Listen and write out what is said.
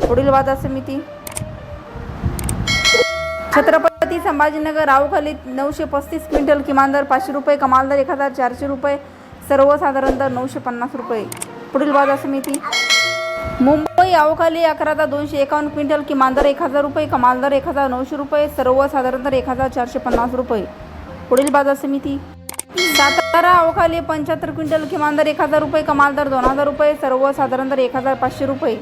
पुढील बाजार समिती. छत्रपती संभाजीनगर रावखाली नऊशे पस्तीस क्विंटल किमान दर पाचशे रुपये कमाल दर एक हजार चारशे रुपये सर्वसाधारण दर नऊशे पन्नास रुपये. पुढील बाजार समिती. मुंबई अवखाली अकरा हजार दोनशे एकावन्न क्विंटल किमान दर एक हजार रुपये कमाल दर एक हजार नऊशे रुपये सर्वसाधारण दर एक हजार चारशे पन्नास रुपये. पुढील बाजार समिती. सातारा अवखाली पंच्याहत्तर क्विंटल किमान दर एक हजार रुपये कमाल दर दोन हजार रुपये सर्वसाधारण दर एक हजार पाचशे रुपये.